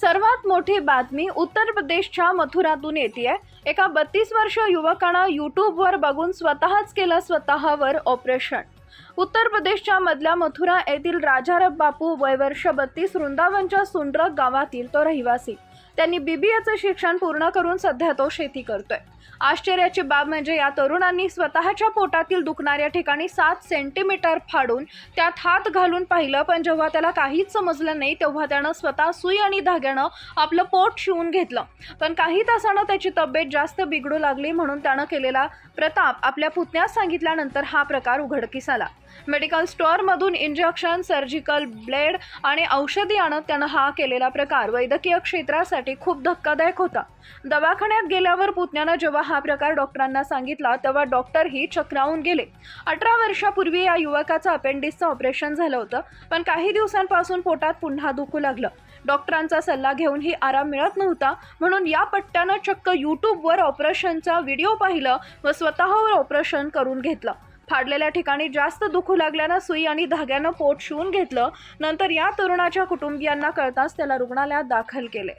सर्वात मोठी बातमी उत्तर प्रदेशच्या मथुरातून येते एका बत्तीस वर्ष युवकानं यूट्यूबवर बघून स्वतःच केलं स्वतःवर ऑपरेशन. उत्तर प्रदेशच्या मधल्या मथुरा येथील राजारब बापू वय वर्ष बत्तीस वृंदावनच्या सुंडरक गावातील तो रहिवासी. त्यांनी बीबीएचं शिक्षण पूर्ण करून सध्या तो शेती करतोय. आश्चर्याची बाब म्हणजे या तरुणांनी स्वतःच्या पोटातील दुखणाऱ्या ठिकाणी सात सेंटीमीटर फाडून त्यात हात घालून पाहिलं पण जेव्हा त्याला काहीच समजलं नाही तेव्हा त्यानं स्वतः सुई आणि धाग्यानं आपलं पोट शिवून घेतलं. पण काही तासानं त्याची तब्येत जास्त बिघडू लागली म्हणून त्यानं केलेला प्रताप आपल्या पुतण्यास सांगितल्यानंतर हा प्रकार उघडकीस आला. मेडिकल स्टोअरमधून इंजेक्शन सर्जिकल ब्लेड आणि औषधी आणत त्यानं हा केलेला प्रकार वैद्यकीय क्षेत्रासाठी खूप धक्कादायक होता. दवाखान्यात गेल्यावर पुतण्यानं जेव्हा हा प्रकार डॉक्टरांना सांगितला तेव्हा डॉक्टरही चक्रावून गेले. अठरा वर्षापूर्वी या युवकाचं अपेंडिक्सचं ऑपरेशन झालं होतं पण काही दिवसांपासून पोटात पुन्हा दुखू लागलं. डॉक्टरांचा सल्ला घेऊनही आराम मिळत नव्हता म्हणून या पट्ट्यानं चक्क यूट्यूबवर ऑपरेशनचा व्हिडिओ पाहिलं व स्वतःवर ऑपरेशन करून घेतलं. फाडलेल्या ठिकाणी जास्त दुखू लागल्यानं सुई आणि धाग्यानं पोट शिवून घेतलं नंतर या तरुणाच्या कुटुंबियांना कळताच त्याला रुग्णालयात दाखल केले.